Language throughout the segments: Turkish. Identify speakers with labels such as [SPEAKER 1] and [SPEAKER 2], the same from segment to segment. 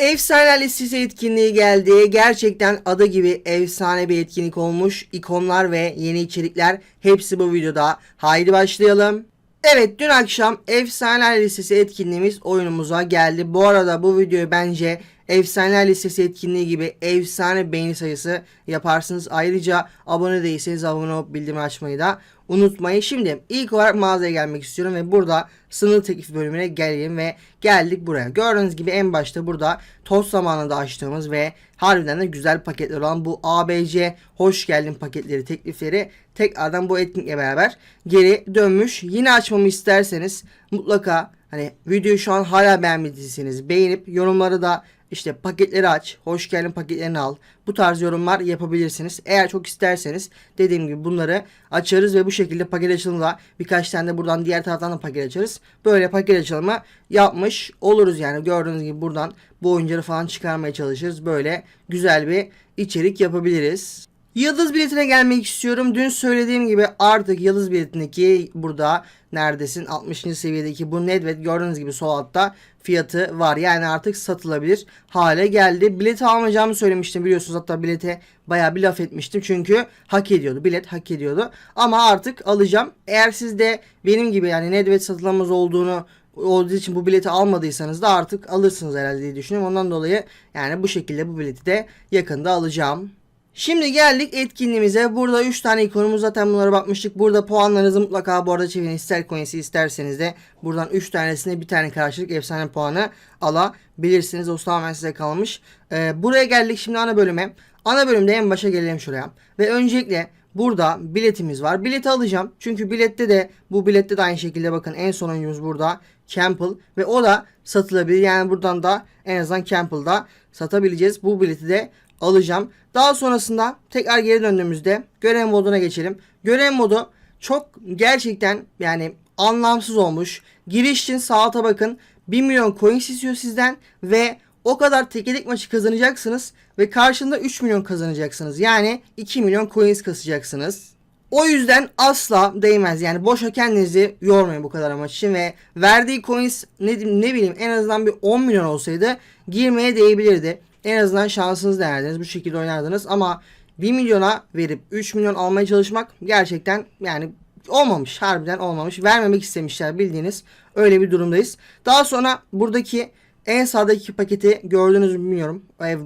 [SPEAKER 1] Efsane listesi etkinliği geldi. Gerçekten adı gibi efsane bir etkinlik olmuş. İkonlar ve yeni içerikler hepsi bu videoda. Haydi başlayalım. Evet dün akşam Efsaneler Listesi etkinliğimiz oyunumuza geldi. Bu arada bu videoyu bence Efsaneler Listesi etkinliği gibi efsane beğeni sayısı yaparsınız. Ayrıca abone değilseniz abone olup bildirim açmayı da unutmayın. Şimdi ilk olarak mağazaya gelmek istiyorum ve burada sınır teklif bölümüne geleyim ve geldik buraya. Gördüğünüz gibi en başta burada toz zamanında açtığımız ve harbiden de güzel paketler olan bu ABC hoş geldin paketleri teklifleri tekrardan bu etkinlikle beraber geri dönmüş. Yine açmamı isterseniz mutlaka hani videoyu şu an hala beğenmediyseniz beğenip yorumları da işte paketleri aç, hoş geldin paketlerini al. Bu tarz yorumlar yapabilirsiniz. Eğer çok isterseniz dediğim gibi bunları açarız ve bu şekilde paket açılımda birkaç tane de buradan diğer taraftan da paket açarız. Böyle paket açılımı yapmış oluruz yani. Gördüğünüz gibi buradan bu oyuncuları falan çıkarmaya çalışırız. Böyle güzel bir içerik yapabiliriz. Yıldız biletine gelmek istiyorum. Dün söylediğim gibi artık Yıldız biletindeki burada neredesin 60. seviyedeki bu Nedved gördüğünüz gibi sol altta fiyatı var. Yani artık satılabilir hale geldi. Bileti almayacağımı söylemiştim biliyorsunuz. Hatta bilete bayağı bir laf etmiştim. Çünkü hak ediyordu. Bilet hak ediyordu. Ama artık alacağım. Eğer siz de benim gibi yani Nedved satılamaz olduğunu olduğu için bu bileti almadıysanız da artık alırsınız herhalde diye düşünüyorum. Ondan dolayı yani bu şekilde bu bileti de yakında alacağım. Şimdi geldik etkinliğimize. Burada 3 tane ikonumuz zaten bunlara bakmıştık. Burada puanlarınızı mutlaka bu arada çevirin. İster coins'i isterseniz de buradan 3 tanesine bir tane karşılık efsane puanı alabilirsiniz. O tamamen size kalmış. Ee, buraya geldik şimdi ana bölüme. Ana bölümde en başa gelelim şuraya. Ve öncelikle burada biletimiz var. Bileti alacağım. Çünkü bilette de bu bilette de aynı şekilde bakın en son oyuncumuz burada. Campbell ve o da satılabilir. Yani buradan da en azından Campbell'da satabileceğiz. Bu bileti de alacağım. Daha sonrasında tekrar geri döndüğümüzde görev moduna geçelim. Görev modu çok gerçekten yani anlamsız olmuş. Giriş için sağ alta bakın. 1 milyon coin istiyor sizden ve o kadar tekelik maçı kazanacaksınız ve karşında 3 milyon kazanacaksınız. Yani 2 milyon coins kasacaksınız. O yüzden asla değmez. Yani boşa kendinizi yormayın bu kadar amaç için ve verdiği coins ne, ne bileyim en azından bir 10 milyon olsaydı girmeye değebilirdi. En azından şansınız denerdiniz. Bu şekilde oynardınız ama 1 milyona verip 3 milyon almaya çalışmak gerçekten yani olmamış. Harbiden olmamış. Vermemek istemişler bildiğiniz öyle bir durumdayız. Daha sonra buradaki en sağdaki paketi gördünüz mü bilmiyorum.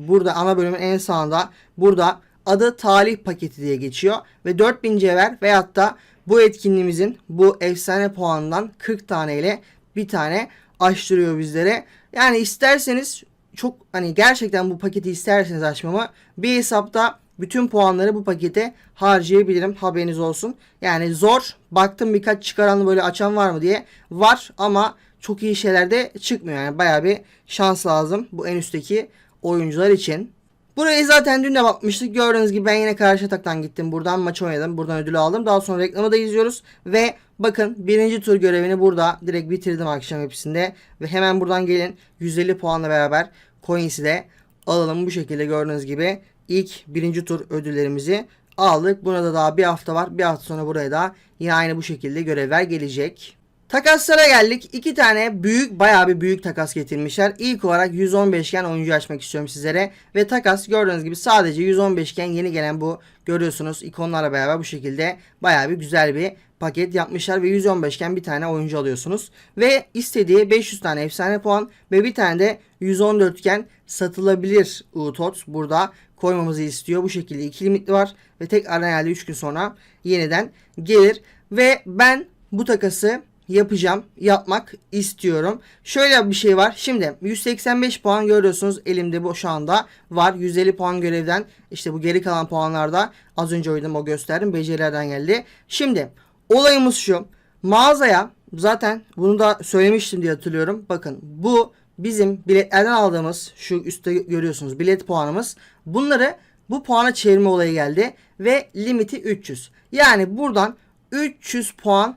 [SPEAKER 1] Burada ana bölümün en sağında burada adı talih paketi diye geçiyor. Ve 4000 cevher veyahut da bu etkinliğimizin bu efsane puanından 40 tane ile bir tane açtırıyor bizlere. Yani isterseniz çok hani gerçekten bu paketi isterseniz açmamı bir hesapta bütün puanları bu pakete harcayabilirim. Haberiniz olsun. Yani zor. Baktım birkaç çıkaran böyle açan var mı diye. Var ama çok iyi şeyler de çıkmıyor. Yani bayağı bir şans lazım bu en üstteki oyuncular için. Burayı zaten dün de bakmıştık. Gördüğünüz gibi ben yine karşı taktan gittim. Buradan maçı oynadım. Buradan ödülü aldım. Daha sonra reklamı da izliyoruz. Ve bakın birinci tur görevini burada direkt bitirdim akşam hepsinde. Ve hemen buradan gelin 150 puanla beraber coins'i de alalım. Bu şekilde gördüğünüz gibi ilk birinci tur ödüllerimizi aldık. Buna da daha bir hafta var. Bir hafta sonra buraya da yine aynı bu şekilde görevler gelecek. Takaslara geldik. İki tane büyük bayağı bir büyük takas getirmişler. İlk olarak 115 iken oyuncu açmak istiyorum sizlere. Ve takas gördüğünüz gibi sadece 115 iken yeni gelen bu görüyorsunuz ikonlarla beraber bu şekilde bayağı bir güzel bir paket yapmışlar. Ve 115 iken bir tane oyuncu alıyorsunuz. Ve istediği 500 tane efsane puan ve bir tane de 114 iken satılabilir UTOT burada koymamızı istiyor. Bu şekilde iki limitli var. Ve tekrardan herhalde 3 gün sonra yeniden gelir. Ve ben bu takası yapacağım. Yapmak istiyorum. Şöyle bir şey var. Şimdi 185 puan görüyorsunuz elimde bu şu anda var. 150 puan görevden işte bu geri kalan puanlarda az önce oynadım o gösterdim. Becerilerden geldi. Şimdi olayımız şu. Mağazaya zaten bunu da söylemiştim diye hatırlıyorum. Bakın bu bizim biletlerden aldığımız şu üstte görüyorsunuz bilet puanımız. Bunları bu puana çevirme olayı geldi ve limiti 300. Yani buradan 300 puan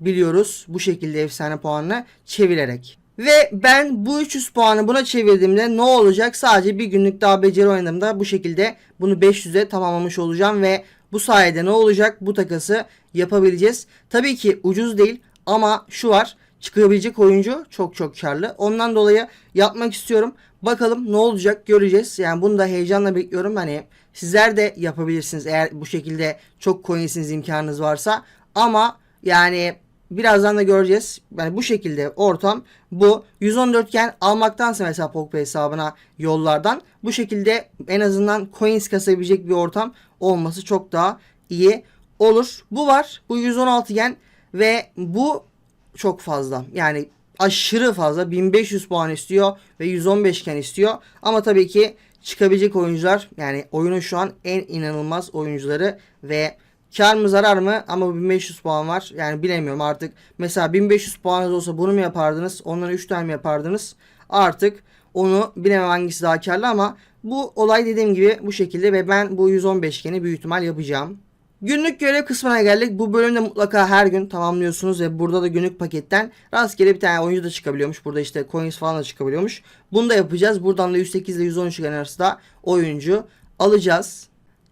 [SPEAKER 1] alabiliyoruz bu şekilde efsane puanını çevirerek. Ve ben bu 300 puanı buna çevirdiğimde ne olacak? Sadece bir günlük daha beceri oynadığımda bu şekilde bunu 500'e tamamlamış olacağım ve bu sayede ne olacak? Bu takası yapabileceğiz. Tabii ki ucuz değil ama şu var çıkabilecek oyuncu çok çok karlı. Ondan dolayı yapmak istiyorum. Bakalım ne olacak göreceğiz. Yani bunu da heyecanla bekliyorum. Hani sizler de yapabilirsiniz eğer bu şekilde çok coinsiniz imkanınız varsa. Ama yani birazdan da göreceğiz. Yani bu şekilde ortam bu 114 iken almaktansa mesela Pokpay hesabına yollardan bu şekilde en azından coins kasabilecek bir ortam olması çok daha iyi olur. Bu var. Bu 116 iken ve bu çok fazla. Yani aşırı fazla 1500 puan istiyor ve 115 iken istiyor. Ama tabii ki çıkabilecek oyuncular yani oyunun şu an en inanılmaz oyuncuları ve kar mı zarar mı ama 1500 puan var. Yani bilemiyorum artık. Mesela 1500 puanınız olsa bunu mu yapardınız? Ondan 3 tane mi yapardınız? Artık onu bilemem hangisi daha karlı ama bu olay dediğim gibi bu şekilde ve ben bu 115 keni büyük ihtimal yapacağım. Günlük görev kısmına geldik. Bu bölümde mutlaka her gün tamamlıyorsunuz ve burada da günlük paketten rastgele bir tane oyuncu da çıkabiliyormuş. Burada işte coins falan da çıkabiliyormuş. Bunu da yapacağız. Buradan da 108 ile 113 arasında oyuncu alacağız.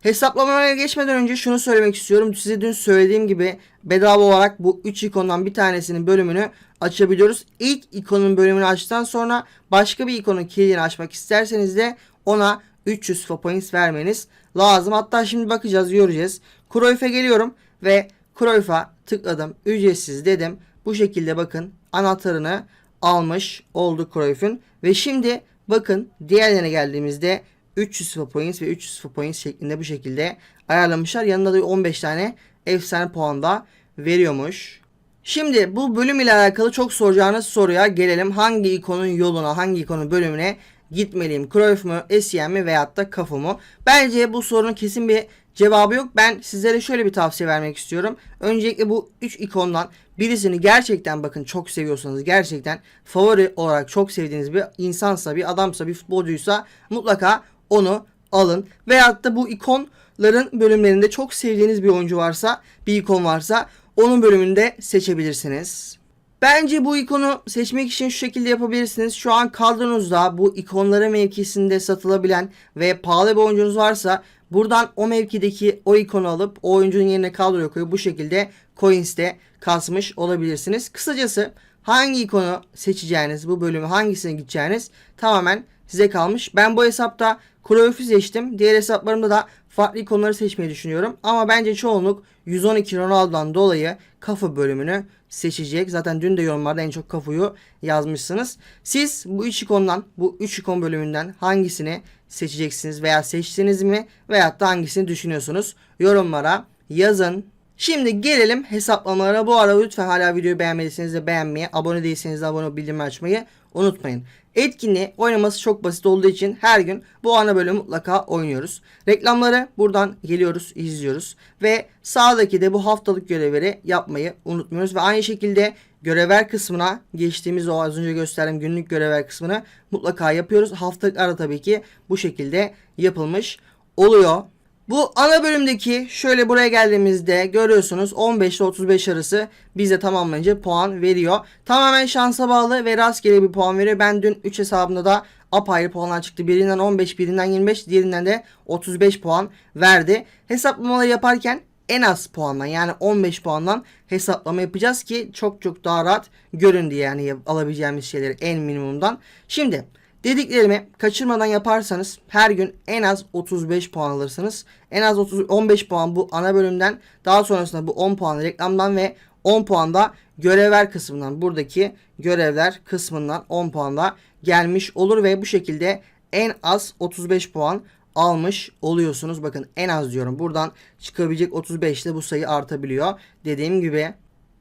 [SPEAKER 1] Hesaplamaya geçmeden önce şunu söylemek istiyorum. Size dün söylediğim gibi bedava olarak bu 3 ikondan bir tanesinin bölümünü açabiliyoruz. İlk ikonun bölümünü açtıktan sonra başka bir ikonun kilidini açmak isterseniz de ona 300 FIFA points vermeniz lazım. Hatta şimdi bakacağız, göreceğiz. Cruyff'e geliyorum ve Cruyff'a tıkladım. Ücretsiz dedim. Bu şekilde bakın anahtarını almış oldu Cruyff'un. Ve şimdi bakın diğerlerine geldiğimizde 300 FIFA points ve 300 FIFA points şeklinde bu şekilde ayarlamışlar. Yanında da 15 tane efsane puan da veriyormuş. Şimdi bu bölüm ile alakalı çok soracağınız soruya gelelim. Hangi ikonun yoluna, hangi ikonun bölümüne gitmeliyim? Cruyff mu, Essien mi veyahut da Cafu mu? Bence bu sorunun kesin bir cevabı yok. Ben sizlere şöyle bir tavsiye vermek istiyorum. Öncelikle bu 3 ikondan birisini gerçekten bakın çok seviyorsanız gerçekten favori olarak çok sevdiğiniz bir insansa, bir adamsa, bir futbolcuysa mutlaka onu alın. Veyahut da bu ikonların bölümlerinde çok sevdiğiniz bir oyuncu varsa, bir ikon varsa onun bölümünde seçebilirsiniz. Bence bu ikonu seçmek için şu şekilde yapabilirsiniz. Şu an kadronuzda bu ikonları mevkisinde satılabilen ve pahalı bir oyuncunuz varsa buradan o mevkideki o ikonu alıp o oyuncunun yerine kadroya koyup bu şekilde coins'te kasmış olabilirsiniz. Kısacası hangi ikonu seçeceğiniz, bu bölümü hangisine gideceğiniz tamamen size kalmış. Ben bu hesapta Cruyff'u seçtim. Diğer hesaplarımda da farklı ikonları seçmeyi düşünüyorum. Ama bence çoğunluk 112 Ronaldo'dan dolayı kafa bölümünü seçecek. Zaten dün de yorumlarda en çok kafuyu yazmışsınız. Siz bu 3 ikondan, bu 3 ikon bölümünden hangisini seçeceksiniz veya seçtiniz mi veyahut da hangisini düşünüyorsunuz? Yorumlara yazın. Şimdi gelelim hesaplamalara. Bu arada lütfen hala videoyu beğenmediyseniz de beğenmeyi, abone değilseniz de abone bildirim açmayı unutmayın. Etkinliği oynaması çok basit olduğu için her gün bu ana bölümü mutlaka oynuyoruz. Reklamları buradan geliyoruz, izliyoruz ve sağdaki de bu haftalık görevleri yapmayı unutmuyoruz ve aynı şekilde görevler kısmına geçtiğimiz o az önce gösterdiğim günlük görevler kısmını mutlaka yapıyoruz. Haftalıklarda tabii ki bu şekilde yapılmış oluyor. Bu ana bölümdeki şöyle buraya geldiğimizde görüyorsunuz 15 ile 35 arası bize tamamlayınca puan veriyor. Tamamen şansa bağlı ve rastgele bir puan veriyor. Ben dün 3 hesabımda da apayrı puanlar çıktı. Birinden 15, birinden 25, diğerinden de 35 puan verdi. Hesaplamaları yaparken en az puandan yani 15 puandan hesaplama yapacağız ki çok çok daha rahat görün diye yani alabileceğimiz şeyleri en minimumdan. Şimdi Dediklerimi kaçırmadan yaparsanız her gün en az 35 puan alırsınız. En az 30, 15 puan bu ana bölümden daha sonrasında bu 10 puan reklamdan ve 10 puan da görevler kısmından buradaki görevler kısmından 10 puan da gelmiş olur ve bu şekilde en az 35 puan almış oluyorsunuz. Bakın en az diyorum. Buradan çıkabilecek 35 ile bu sayı artabiliyor. Dediğim gibi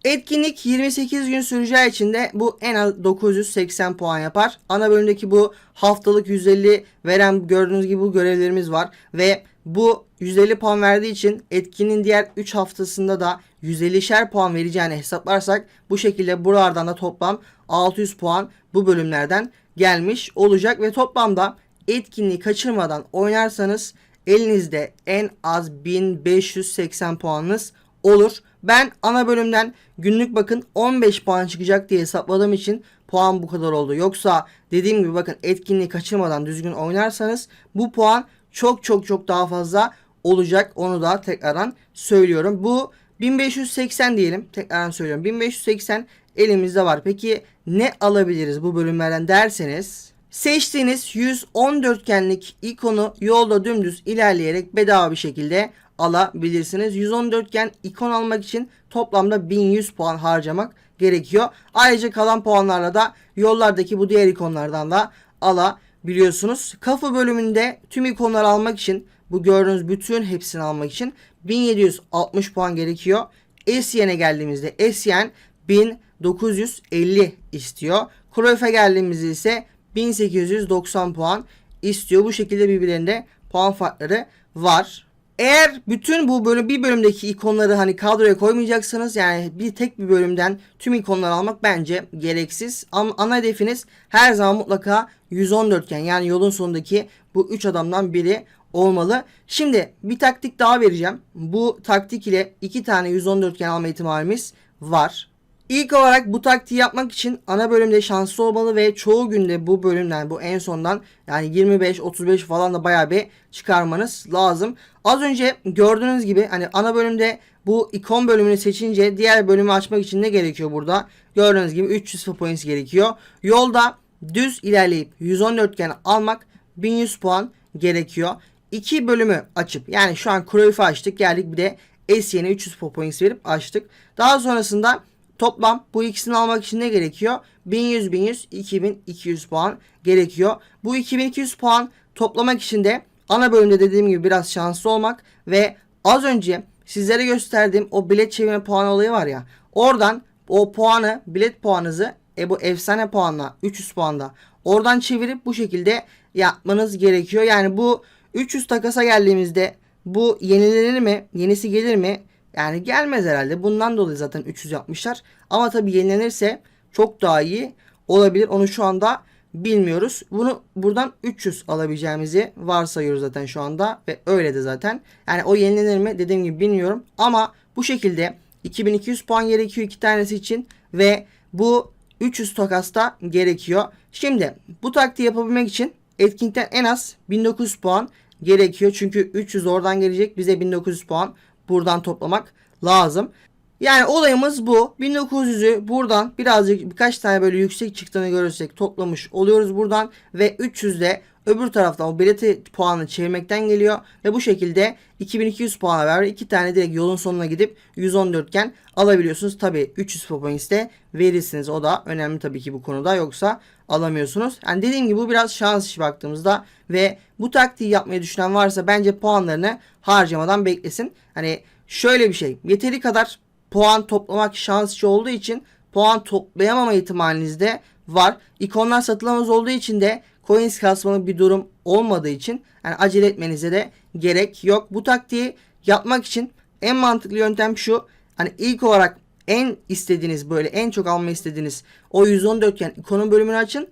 [SPEAKER 1] Etkinlik 28 gün süreceği için de bu en az 980 puan yapar. Ana bölümdeki bu haftalık 150 veren gördüğünüz gibi bu görevlerimiz var. Ve bu 150 puan verdiği için etkinin diğer 3 haftasında da 150'şer puan vereceğini hesaplarsak bu şekilde buralardan da toplam 600 puan bu bölümlerden gelmiş olacak. Ve toplamda etkinliği kaçırmadan oynarsanız elinizde en az 1580 puanınız olur. Ben ana bölümden günlük bakın 15 puan çıkacak diye hesapladığım için puan bu kadar oldu. Yoksa dediğim gibi bakın etkinliği kaçırmadan düzgün oynarsanız bu puan çok çok çok daha fazla olacak. Onu da tekrardan söylüyorum. Bu 1580 diyelim. Tekrardan söylüyorum. 1580 elimizde var. Peki ne alabiliriz bu bölümlerden derseniz Seçtiğiniz 114'genlik ikonu yolda dümdüz ilerleyerek bedava bir şekilde alabilirsiniz. 114'gen ikon almak için toplamda 1100 puan harcamak gerekiyor. Ayrıca kalan puanlarla da yollardaki bu diğer ikonlardan da alabiliyorsunuz. Kafa bölümünde tüm ikonları almak için bu gördüğünüz bütün hepsini almak için 1760 puan gerekiyor. Esyen'e geldiğimizde Esyen 1950 istiyor. Cruyff'e geldiğimizde ise 1890 puan istiyor. Bu şekilde birbirlerinde puan farkları var. Eğer bütün bu bölüm bir bölümdeki ikonları hani kadroya koymayacaksanız yani bir tek bir bölümden tüm ikonları almak bence gereksiz. Ama ana hedefiniz her zaman mutlaka 114 iken yani yolun sonundaki bu 3 adamdan biri olmalı. Şimdi bir taktik daha vereceğim. Bu taktik ile 2 tane 114 iken alma ihtimalimiz var. İlk olarak bu taktiği yapmak için ana bölümde şanslı olmalı ve çoğu günde bu bölümden bu en sondan yani 25-35 falan da bayağı bir çıkarmanız lazım. Az önce gördüğünüz gibi hani ana bölümde bu ikon bölümünü seçince diğer bölümü açmak için ne gerekiyor burada? Gördüğünüz gibi 300 points gerekiyor. Yolda düz ilerleyip 114 iken almak 1100 puan gerekiyor. İki bölümü açıp yani şu an Cruyff'u açtık geldik bir de Esien'e 300 points verip açtık. Daha sonrasında Toplam bu ikisini almak için ne gerekiyor? 1100 1100 2200 puan gerekiyor. Bu 2200 puan toplamak için de ana bölümde dediğim gibi biraz şanslı olmak ve az önce sizlere gösterdiğim o bilet çevirme puanı olayı var ya. Oradan o puanı bilet puanınızı e bu efsane puanla 300 puanda oradan çevirip bu şekilde yapmanız gerekiyor. Yani bu 300 takasa geldiğimizde bu yenilenir mi? Yenisi gelir mi? Yani gelmez herhalde. Bundan dolayı zaten 300 yapmışlar. Ama tabii yenilenirse çok daha iyi olabilir. Onu şu anda bilmiyoruz. Bunu buradan 300 alabileceğimizi varsayıyoruz zaten şu anda ve öyle de zaten. Yani o yenilenir mi dediğim gibi bilmiyorum ama bu şekilde 2200 puan gerekiyor iki tanesi için ve bu 300 takasta gerekiyor. Şimdi bu taktiği yapabilmek için etkinlikten en az 1900 puan gerekiyor. Çünkü 300 oradan gelecek bize 1900 puan buradan toplamak lazım. Yani olayımız bu. 1900'ü buradan birazcık birkaç tane böyle yüksek çıktığını görürsek toplamış oluyoruz buradan ve 300 de öbür taraftan o bileti puanını çevirmekten geliyor ve bu şekilde 2200 puana ver iki tane direkt yolun sonuna gidip 114 iken alabiliyorsunuz. Tabi 300 points de verirsiniz. O da önemli tabii ki bu konuda yoksa alamıyorsunuz. Yani dediğim gibi bu biraz şans işi baktığımızda ve bu taktiği yapmayı düşünen varsa bence puanlarını harcamadan beklesin. Hani şöyle bir şey yeteri kadar puan toplamak şans işi olduğu için puan toplayamama ihtimaliniz de var. İkonlar satılamaz olduğu için de coins kasmalı bir durum olmadığı için yani acele etmenize de gerek yok. Bu taktiği yapmak için en mantıklı yöntem şu. Hani ilk olarak en istediğiniz böyle en çok alma istediğiniz o 114 iken ikonun bölümünü açın.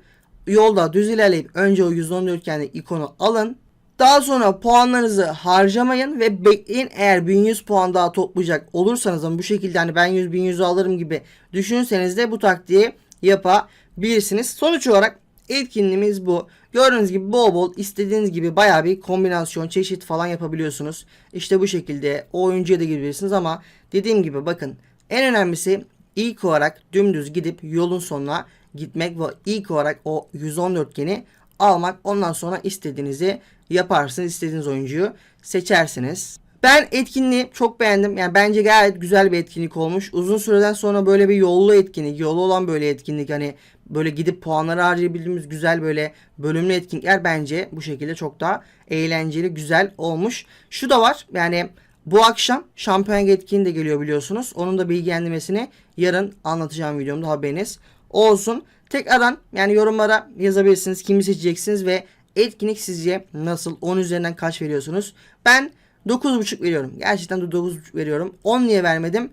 [SPEAKER 1] Yolda düz ilerleyip önce o 114 iken ikonu alın. Daha sonra puanlarınızı harcamayın ve bekleyin eğer 1100 puan daha toplayacak olursanız ama bu şekilde hani ben 100 1100 alırım gibi düşünseniz de bu taktiği yapabilirsiniz. Sonuç olarak etkinliğimiz bu. Gördüğünüz gibi bol bol istediğiniz gibi baya bir kombinasyon çeşit falan yapabiliyorsunuz. İşte bu şekilde o oyuncuya da girebilirsiniz ama dediğim gibi bakın en önemlisi ilk olarak dümdüz gidip yolun sonuna gitmek ve ilk olarak o 114 geni almak. Ondan sonra istediğinizi yaparsınız. istediğiniz oyuncuyu seçersiniz. Ben etkinliği çok beğendim. Yani bence gayet güzel bir etkinlik olmuş. Uzun süreden sonra böyle bir yollu etkinlik, yolu olan böyle etkinlik hani böyle gidip puanları harcayabildiğimiz güzel böyle bölümlü etkinlikler bence bu şekilde çok daha eğlenceli, güzel olmuş. Şu da var. Yani bu akşam şampiyon etkinliği de geliyor biliyorsunuz. Onun da bilgilendirmesini yarın anlatacağım videomda haberiniz olsun. Tekrardan yani yorumlara yazabilirsiniz. Kimi seçeceksiniz ve etkinlik sizce nasıl? 10 üzerinden kaç veriyorsunuz? Ben 9.5 veriyorum. Gerçekten de 9.5 veriyorum. 10 niye vermedim?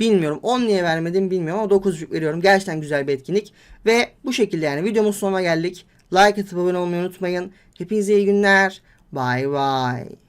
[SPEAKER 1] Bilmiyorum. 10 niye vermedim bilmiyorum ama 9.5 veriyorum. Gerçekten güzel bir etkinlik. Ve bu şekilde yani videomuz sonuna geldik. Like atıp abone olmayı unutmayın. Hepinize iyi günler. Bye bye.